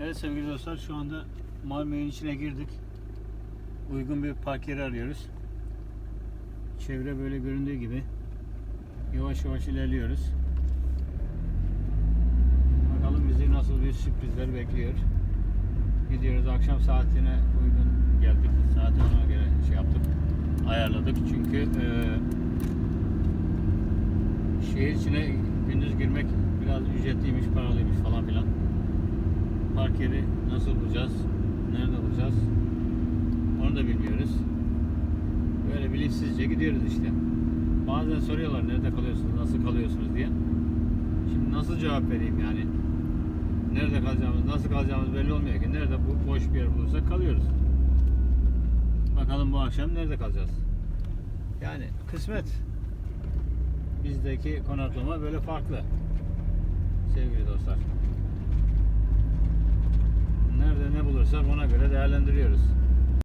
Evet sevgili dostlar şu anda Malmö'nün içine girdik. Uygun bir park yeri arıyoruz. Çevre böyle göründüğü gibi. Yavaş yavaş ilerliyoruz. Bakalım bizi nasıl bir sürprizler bekliyor. Gidiyoruz akşam saatine uygun geldik. Saati ona göre şey yaptık. Ayarladık çünkü eee şehir içine gündüz girmek biraz ücretliymiş, paralıymış falan filan. Park yeri nasıl bulacağız? Nerede bulacağız? Onu da bilmiyoruz. Böyle bilinçsizce gidiyoruz işte. Bazen soruyorlar nerede kalıyorsunuz, nasıl kalıyorsunuz diye. Şimdi nasıl cevap vereyim yani? Nerede kalacağımız, nasıl kalacağımız belli olmuyor ki. Nerede bu boş bir yer bulursak kalıyoruz. Bakalım bu akşam nerede kalacağız? Yani kısmet. Bizdeki konaklama böyle farklı. Sevgili dostlar. Bulursak ona göre değerlendiriyoruz.